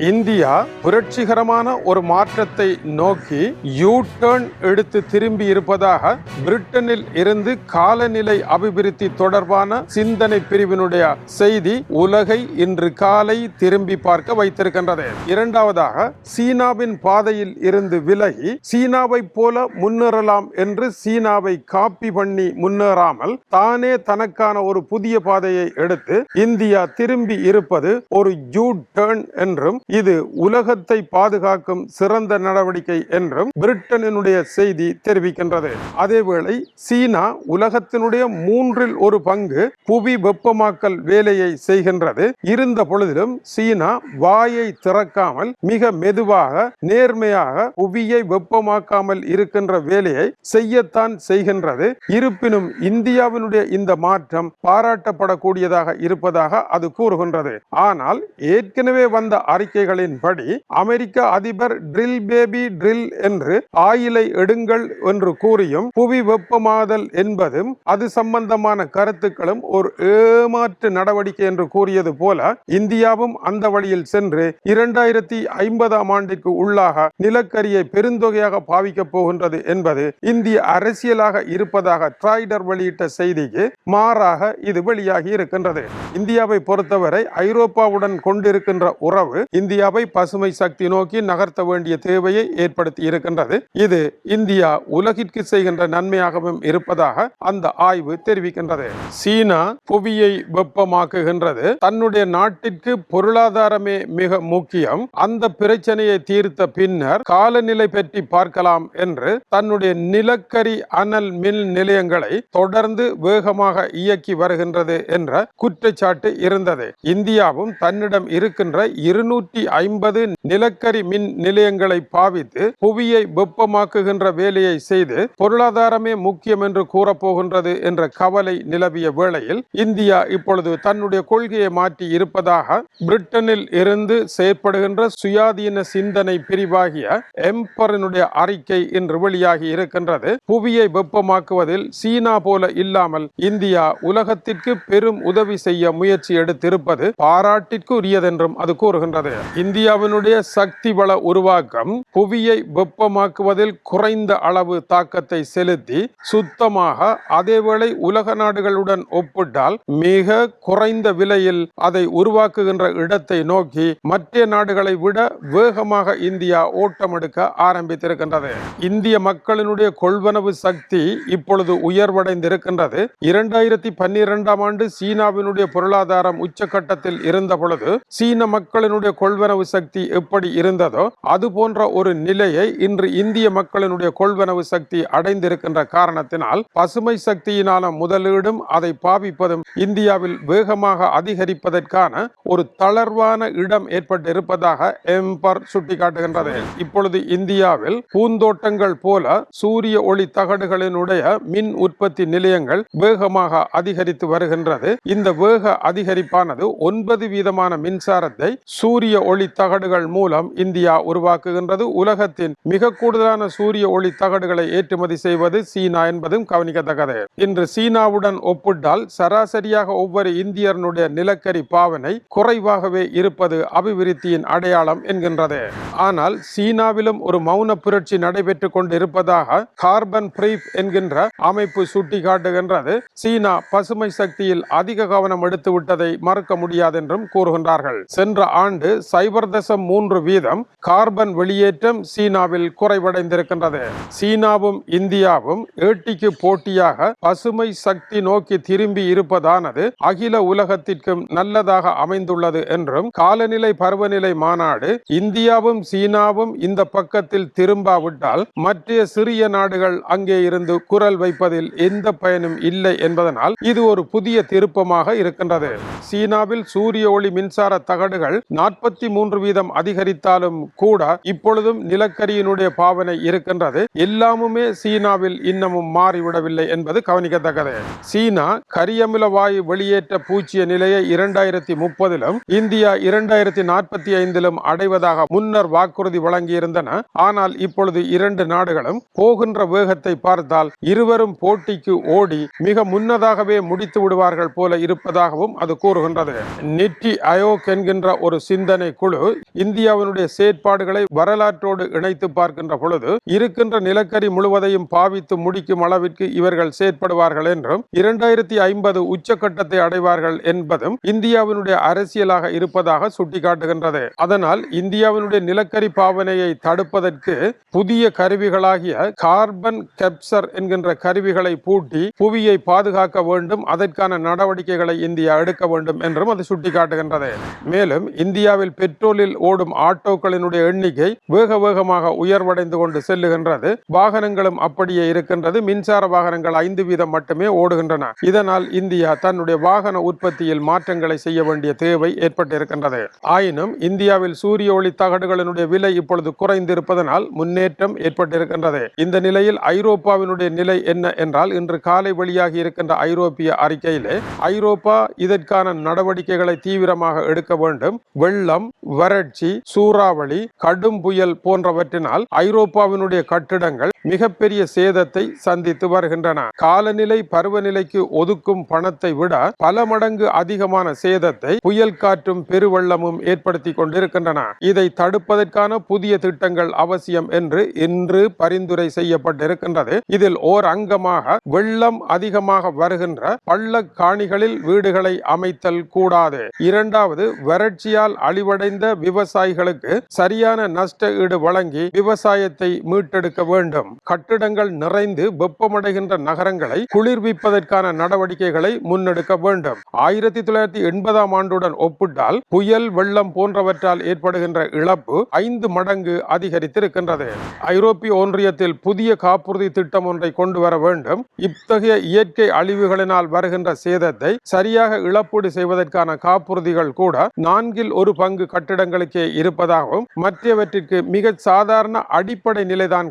India புரட்சிகரமான ஒரு மாற்றத்தை நோக்கி யூ டேர்ன் எடுத்து திரும்பி இருப்பதாக பிரிட்டனில் இருந்து காலநிலை அபிவிருத்தி தொடர்பான சிந்தனை பிரிவினுடைய செய்தி உலகை இன்று காலை திரும்பி பார்க்க வைத்திருக்கின்றது. இரண்டாவதாக சீனாவின் பாதையில் இருந்து விலகி சீனாவை போல முன்னேறலாம் என்று சீனாவை காப்பி பண்ணி முன்னேறாமல் தானே தனக்கான ஒரு புதிய பாதையை எடுத்து இந்தியா திரும்பி இருப்பது ஒரு யூ டேர்ன் என்றும் இது உலகத்தை பாதுகாக்கும் சிறந்த நடவடிக்கை என்றும் பிரிட்டனினுடைய செய்தி தெரிவிக்கின்றது. அதேவேளை சீனா உலகத்தினுடைய மூன்றில் ஒரு பங்கு புவி வெப்பமாக்கல் வேலையை செய்கின்றது. இருந்த பொழுதிலும் சீனா வாயை திறக்காமல் மிக மெதுவாக நேர்மையாக புவியை வெப்பமாக்காமல் இருக்கின்ற வேலையை செய்யத்தான் செய்கின்றது. இருப்பினும் இந்தியாவினுடைய இந்த மாற்றம் பாராட்டப்படக்கூடியதாக இருப்பதாக அது கூறுகின்றது. ஆனால் ஏற்கனவே வந்த அறிக்கை அறிக்கைகளின்படி அமெரிக்க அதிபர் ட்ரில் பேபி ட்ரில் என்று ஆயிலை எடுங்கள் என்று கூறியும் புவி வெப்பமாதல் என்பதும் அது சம்பந்தமான கருத்துக்களும் ஒரு ஏமாற்று நடவடிக்கை என்று கூறியது போல இந்தியாவும் அந்த வழியில் சென்று இரண்டாயிரத்தி ஐம்பதாம் ஆண்டிற்கு உள்ளாக நிலக்கரியை பெருந்தொகையாக பாவிக்கப் போகின்றது என்பது இந்திய அரசியலாக இருப்பதாக ட்ராய்டர் வெளியிட்ட செய்திக்கு மாறாக இது வெளியாகி இருக்கின்றது. இந்தியாவை பொறுத்தவரை ஐரோப்பாவுடன் கொண்டிருக்கின்ற உறவு இந்தியாவை பசுமை சக்தி நோக்கி நகர்த்த வேண்டிய தேவையை ஏற்படுத்தி இருக்கின்றது. இது இந்தியா உலகிற்கு செய்கின்ற நன்மையாகவும் இருப்பதாக அந்த ஆய்வு தெரிவிக்கின்றது. சீனா புவியை வெப்பமாக்குகின்றது. தன்னுடைய நாட்டிற்கு பொருளாதாரமே மிக முக்கியம். அந்த பிரச்சனையை தீர்த்த பின்னர் காலநிலை பற்றி பார்க்கலாம் என்று தன்னுடைய நிலக்கரி அனல் மின் நிலையங்களை தொடர்ந்து வேகமாக இயக்கி வருகின்றது என்ற குற்றச்சாட்டு இருந்தது. இந்தியாவும் தன்னிடம் இருக்கின்ற இருநூற்றி ஐம்பது நிலக்கரி மின் நிலையங்களை பாவித்து புவியை வெப்பமாக்குகின்ற வேலையை செய்து பொருளாதாரமே முக்கியம் என்று கூறப்போகின்றது என்ற கவலை நிலவிய வேளையில் இந்தியா இப்பொழுது தன்னுடைய கொள்கையை மாற்றி இருப்பதாக பிரிட்டனில் இருந்து செயற்படுகின்ற சுயாதீன சிந்தனை பிரிவாகிய எம்பரனுடைய அறிக்கை இன்று வெளியாகி இருக்கின்றது. புவியை வெப்பமாக்குவதில் சீனா போல இல்லாமல் இந்தியா உலகத்திற்கு பெரும் உதவி செய்ய முயற்சி எடுத்திருப்பது பாராட்டிற்கு உரியதென்றும் அது கூறுகின்றது. இந்தியாவினுடைய சக்தி வள உருவாக்கம் புவியை வெப்பமாக்குவதில் குறைந்த அளவு தாக்கத்தை செலுத்தி சுத்தமாக அதேவேளை உலக நாடுகளுடன் ஒப்பிட்டால் மிக குறைந்த விலையில் அதை உருவாக்குகின்ற இடத்தை நோக்கி மற்ற நாடுகளை விட வேகமாக இந்தியா ஓட்டம் எடுக்க ஆரம்பித்திருக்கின்றது. இந்திய மக்களினுடைய கொள்வனவு சக்தி இப்பொழுது உயர்வடைந்திருக்கின்றது. இரண்டாயிரத்தி பன்னிரெண்டாம் ஆண்டு சீனாவினுடைய பொருளாதாரம் உச்சகட்டத்தில் இருந்த பொழுது சீன மக்களினுடைய கொள்வனவு சக்தி எப்படி இருந்ததோ அது போன்ற ஒரு நிலையை இன்று இந்திய மக்களினுடைய கொள்வனவு சக்தி அடைந்திருக்கின்ற காரணத்தினால் பசுமை சக்தியினால முதலீடும் அதை பாவிப்பதும் இந்தியாவில் வேகமாக அதிகரிப்பதற்கான ஒரு தளர்வான இடம் ஏற்பட்டிருப்பதாக எம்பர் சுட்டிக்காட்டுகின்றது. இப்பொழுது இந்தியாவில் பூந்தோட்டங்கள் போல சூரிய ஒளி தகடுகளினுடைய மின் உற்பத்தி நிலையங்கள் வேகமாக அதிகரித்து வருகின்றது. இந்த வேக அதிகரிப்பானது ஒன்பது வீதமான மின்சாரத்தை சூரிய ஒளி தகடுகள் மூலம் இந்தியா உருவாக்குகின்றது. உலகத்தின் மிக கூடுதலான சூரிய ஒளி தகடுகளை ஏற்றுமதி செய்வது சீனா என்பதும் கவனிக்கத்தக்கது. இன்று சீனாவுடன் ஒப்பிட்டால் சராசரியாக ஒவ்வொரு இந்தியனுடைய நிலக்கரி பாவனை குறைவாகவே இருப்பது அபிவிருத்தியின் அடையாளம் என்கின்றது. ஆனால் சீனாவிலும் ஒரு மௌன புரட்சி நடைபெற்றுக் கொண்டிருப்பதாக கார்பன் பிரீப் என்கின்ற அமைப்பு சுட்டிக்காட்டுகின்றது. சீனா பசுமை சக்தியில் அதிக கவனம் எடுத்து விட்டதை மறுக்க முடியாது என்றும் கூறுகின்றார்கள். சென்ற ஆண்டு சைபர் தசம் மூன்று வீதம் கார்பன் வெளியேற்றம் சீனாவில் குறைவடைந்திருக்கின்றது. சீனாவும் இந்தியாவும் ஏட்டிக்கு போட்டியாக பசுமை சக்தி நோக்கி திரும்பி இருப்பதானது அகில உலகத்திற்கும் நல்லதாக அமைந்துள்ளது என்றும் காலநிலை பருவநிலை மாநாடு இந்தியாவும் சீனாவும் இந்த பக்கத்தில் திரும்பாவிட்டால் மற்ற சிறிய நாடுகள் அங்கே இருந்து குரல் வைப்பதில் எந்த பயனும் இல்லை என்பதனால் இது ஒரு புதிய திருப்பமாக இருக்கின்றது. சீனாவில் சூரிய ஒளி மின்சார தகடுகள் நாற்பத்தி இருபத்தி மூன்று வீதம் அதிகரித்தாலும் கூட இப்பொழுதும் நிலக்கரியினுடைய பாவனை இருக்கின்றது. எல்லாமுமே சீனாவில் இன்னமும் மாறிவிடவில்லை என்பது கவனிக்கத்தக்கது. சீனா கரியமில வாயு வெளியேற்ற பூச்சிய நிலையை இரண்டாயிரத்தி முப்பதிலும் இந்தியா இரண்டாயிரத்தி நாற்பத்தி ஐந்திலும் அடைவதாக முன்னர் வாக்குறுதி வழங்கியிருந்தன. ஆனால் இப்பொழுது இரண்டு நாடுகளும் போகின்ற வேகத்தை பார்த்தால் இருவரும் போட்டிக்கு ஓடி மிக முன்னதாகவே முடித்து விடுவார்கள் போல இருப்பதாகவும் அது கூறுகின்றது. நிட்டி அயோக் என்கின்ற ஒரு சிந்தனை குழு இந்தியாவினுடைய செயற்பாடுகளை வரலாற்றோடு இணைத்து பார்க்கின்ற பொழுது இருக்கின்ற நிலக்கரி முழுவதையும் பாவித்து முடிக்கும் அளவிற்கு இவர்கள் செயற்படுவார்கள் என்றும் இரண்டாயிரத்தி ஐம்பது உச்சக்கட்டத்தை அடைவார்கள் என்பதும் இந்தியாவினுடைய அரசியலாக இருப்பதாக சுட்டிக்காட்டுகின்றது. அதனால் இந்தியாவினுடைய நிலக்கரி பாவனையை தடுப்பதற்கு புதிய கருவிகளாகிய கார்பன் கெப்சர் என்கின்ற கருவிகளை பூட்டி புவியை பாதுகாக்க வேண்டும் அதற்கான நடவடிக்கைகளை இந்தியா எடுக்க வேண்டும் என்றும் அது சுட்டிக்காட்டுகின்றது. மேலும் இந்தியாவில் பெட்ரோலில் ஓடும் ஆட்டோக்களினுடைய எண்ணிக்கை வேக வேகமாக உயர்வடைந்து கொண்டு செல்லுகின்றது. வாகனங்களும் அப்படியே இருக்கின்றது. மின்சார வாகனங்கள் ஐந்து வீதம் மட்டுமே ஓடுகின்றன. இதனால் இந்தியா தன்னுடைய வாகன உற்பத்தியில் மாற்றங்களை செய்ய வேண்டிய தேவை ஏற்பட்டிருக்கின்றது. ஆயினும் இந்தியாவில் சூரிய ஒளி தகடுகளினுடைய விலை இப்பொழுது குறைந்திருப்பதனால் முன்னேற்றம் ஏற்பட்டிருக்கின்றது. இந்த நிலையில் ஐரோப்பாவினுடைய நிலை என்ன என்றால் இன்று காலை வெளியாகி இருக்கின்ற ஐரோப்பிய அறிக்கையிலே ஐரோப்பா இதற்கான நடவடிக்கைகளை தீவிரமாக எடுக்க வேண்டும். வெள்ளம் வறட்சி சூறாவளி கடும் புயல் போன்றவற்றினால் ஐரோப்பாவினுடைய கட்டிடங்கள் மிகப்பெரிய சேதத்தை சந்தித்து வருகின்றன. காலநிலை பருவநிலைக்கு ஒதுக்கும் பணத்தை விட பல மடங்கு அதிகமான சேதத்தை புயல் காற்றும் பெருவெள்ளமும் ஏற்படுத்தி கொண்டிருக்கின்றன. இதை தடுப்பதற்கான புதிய திட்டங்கள் அவசியம் என்று இன்று பரிந்துரை செய்யப்பட்டிருக்கின்றது. இதில் ஓர் அங்கமாக வெள்ளம் அதிகமாக வருகின்ற பள்ள காணிகளில் வீடுகளை அமைத்தல் கூடாது. இரண்டாவது வறட்சியால் அழிவடைந்த விவசாயிகளுக்கு சரியான நஷ்ட ஈடு வழங்கி விவசாயத்தை மீட்டெடுக்க வேண்டும். கட்டிடங்கள் நிறைந்து வெப்பமடைகின்ற நகரங்களை குளிர்விப்பதற்கான நடவடிக்கைகளை முன்னெடுக்க வேண்டும். ஆயிரத்தி தொள்ளாயிரத்தி எண்பதாம் ஆண்டுடன் ஒப்பிட்டால் புயல் வெள்ளம் போன்றவற்றால் ஏற்படுகின்ற இழப்பு ஐந்து மடங்கு அதிகரித்திருக்கின்றது. ஐரோப்பிய ஒன்றியத்தில் புதிய காப்புறுதி திட்டம் ஒன்றை கொண்டு வர வேண்டும். இத்தகைய இயற்கை அழிவுகளினால் வருகின்ற சேதத்தை சரியாக இழப்பீடு செய்வதற்கான காப்புறுதிகள் கூட நான்கில் ஒரு பங்கு கட்டிடங்களுக்கே இருப்பதாகவும் மற்றவற்றிற்கு மிக சாதாரண அடிப்படை நிலைதான்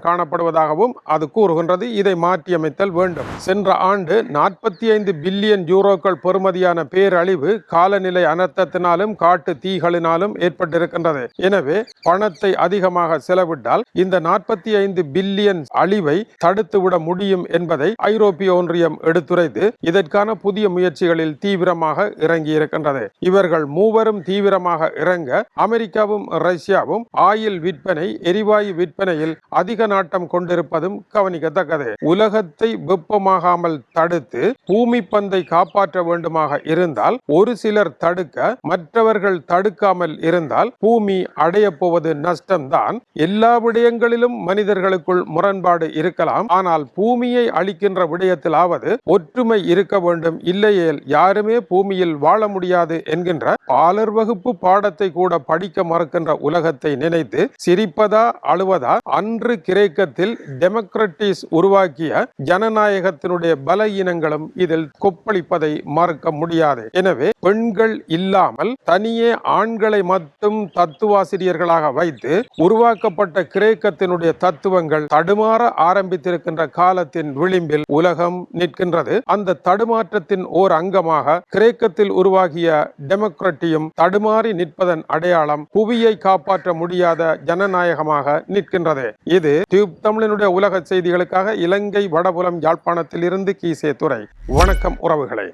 காணப்படுவதாகவும் அது கூறுகின்றது இதை மாற்றியமைத்தல் வேண்டும். சென்ற ஆண்டு நாற்பத்தி ஐந்து பில்லியன் யூரோக்கள் பெறுமதியான பேரழிவு காலநிலை அனர்த்தத்தினாலும் காட்டு தீகளினாலும் ஏற்பட்டிருக்கின்றது. எனவே பணத்தை அதிகமாக செலவிட்டால் இந்த நாற்பத்தி ஐந்து பில்லியன் அழிவை தடுத்துவிட முடியும் என்பதை ஐரோப்பிய ஒன்றியம் எடுத்துரைத்து இதற்கான புதிய முயற்சிகளில் தீவிரமாக இறங்கி இருக்கின்றது இவர்கள் மூவரும் தீவிரமாக இறங்க அமெரிக்காவும் ரஷ்யாவும் ஆயில் விற்பனை எரிவாயு விற்பனையில் அதிக நாட்டம் இருப்பதும் கவனிக்கத்தக்கது. உலகத்தை வெப்பமாகாமல் தடுத்து பூமி பந்தை காப்பாற்ற வேண்டுமாக இருந்தால் ஒரு சிலர் தடுக்க மற்றவர்கள் தடுக்காமல் இருந்தால் பூமி அடைய போவது நஷ்டம்தான். எல்லா விடயங்களிலும் மனிதர்களுக்குள் முரண்பாடு இருக்கலாம். ஆனால் பூமியை அளிக்கின்ற விடயத்திலாவது ஒற்றுமை இருக்க வேண்டும். இல்லையேல் யாருமே பூமியில் வாழ முடியாது என்கின்ற பாலர் வகுப்பு பாடத்தை கூட படிக்க மறுக்கின்ற உலகத்தை நினைத்து சிரிப்பதா அழுவதா அன்று கிரேக்கத்தில் டெமோக்ரட்டிஸ் உருவாக்கிய ஜனநாயகத்தினுடைய பலகீனங்களும் இதில் கொப்பளிப்பதை மறுக்க முடியாது. எனவே பெண்கள் இல்லாமல் தனியே ஆண்களை மட்டும் தத்துவாசிரியர்களாக வைத்து உருவாக்கப்பட்ட கிரேக்கத்தினுடைய தத்துவங்கள் தடுமாற ஆரம்பித்திருக்கின்ற காலத்தின் விளிம்பில் உலகம் நிற்கின்றது. அந்த தடுமாற்றத்தின் ஓர் அங்கமாக கிரேக்கத்தில் உருவாகிய டெமோக்ரட்டியும் தடுமாறி நிற்பதன் அடையாளம் புவியை காப்பாற்ற முடியாத ஜனநாயகமாக நிற்கின்றது. இது டியூப் தமிழினுடைய உலக செய்திகளுக்காக இலங்கை வடபுலம் யாழ்ப்பாணத்தில் இருந்து கீசே துறை வணக்கம் உறவுகளே.